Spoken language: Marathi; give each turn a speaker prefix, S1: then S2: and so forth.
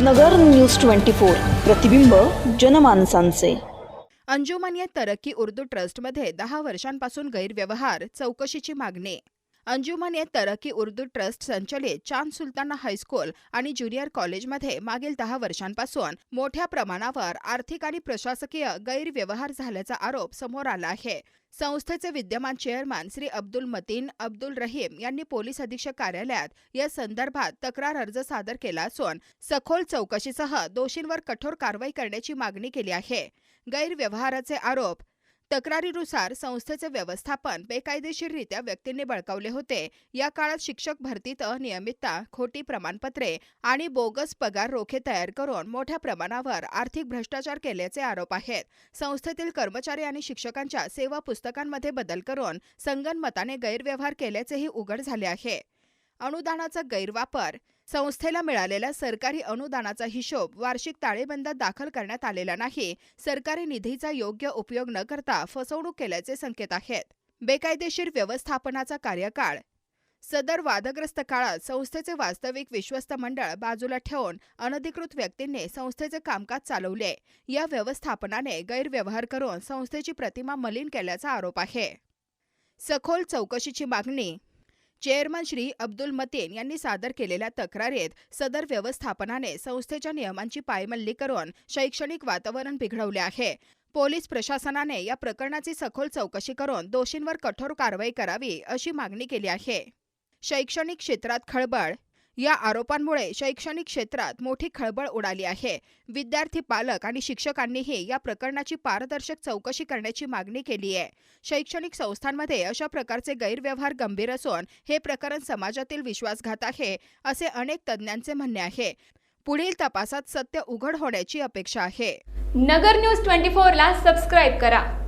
S1: नगर न्यूज ट्वेंटी फोर. प्रतिबिंब जनमानसांचे.
S2: अंजुमन या तरक्की उर्दू ट्रस्टमध्ये दहा वर्षांपासून गैरव्यवहार चौकशीची मागणी. अंजुमन ए तरक्की उर्दू ट्रस्ट संचलित चांद सुलताना हायस्कूल आणि ज्युनियर कॉलेजमध्ये मागील दहा वर्षांपासून मोठ्या प्रमाणावर आर्थिक आणि प्रशासकीय गैरव्यवहार झाल्याचा आरोप समोर आला आहे. संस्थेचे विद्यमान चेअरमन श्री अब्दुल मतीन अब्दुल रहीम यांनी पोलीस अधीक्षक कार्यालयात या संदर्भात तक्रार अर्ज सादर केला असून सखोल चौकशीसह दोषींवर कठोर कारवाई करण्याची मागणी केली आहे. गैरव्यवहाराचे आरोप तक्रारीनुसार संस्थेचे व्यवस्थापन बेकायदेशीररित्या व्यक्तींनी बळकावले होते. या काळात शिक्षक भरतीत अनियमितता खोटी प्रमाणपत्रे आणि बोगस पगार रोखे तयार करून मोठ्या प्रमाणावर आर्थिक भ्रष्टाचार केल्याचे आरोप आहेत. संस्थेतील कर्मचारी आणि शिक्षकांच्या सेवा पुस्तकांमध्ये बदल करून संगनमताने गैरव्यवहार केल्याचेही उघड झाले आहे. अनुदानाचा गैरवापर संस्थेला मिळालेल्या सरकारी अनुदानाचा हिशोब वार्षिक ताळेबंदात दाखल करण्यात आलेला नाही. सरकारी निधीचा योग्य उपयोग न करता फसवणूक केल्याचे संकेत आहेत. बेकायदेशीर व्यवस्थापनाचा कार्यकाळ. सदर वादग्रस्त काळात संस्थेचे वास्तविक विश्वस्त मंडळ बाजूला ठेवून अनधिकृत व्यक्तींनी संस्थेचे कामकाज चालवले. या व्यवस्थापनाने गैरव्यवहार करून संस्थेची प्रतिमा मलिन केल्याचा आरोप आहे. सखोल चौकशीची मागणी चेअरमन श्री अब्दुल मतीन यांनी सादर केलेल्या तक्रारीत सदर व्यवस्थापनाने संस्थेच्या नियमांची पायमल्ली करून शैक्षणिक वातावरण बिघडवले आहे. पोलीस प्रशासनाने या प्रकरणाची सखोल चौकशी करून दोषींवर कठोर कारवाई करावी अशी मागणी केली आहे. शैक्षणिक क्षेत्रात खळबळ या आरोपांमुळे शैक्षणिक क्षेत्रात मोठी खळबळ उडाली आहे. विद्यार्थी पालक आणि शिक्षकांनीही या प्रकरणाची पारदर्शक चौकशी करण्याची मागणी केली आहे. शैक्षणिक संस्थांमध्ये अशा प्रकारचे गैरव्यवहार गंभीर असून हे प्रकरण समाजातील विश्वासघात आहे असे अनेक तज्ज्ञांचे म्हणणे आहे. पुढील तपासात सत्य उघड होण्याची अपेक्षा आहे.
S3: नगर न्यूज ट्वेंटी फोरला सबस्क्राईब करा.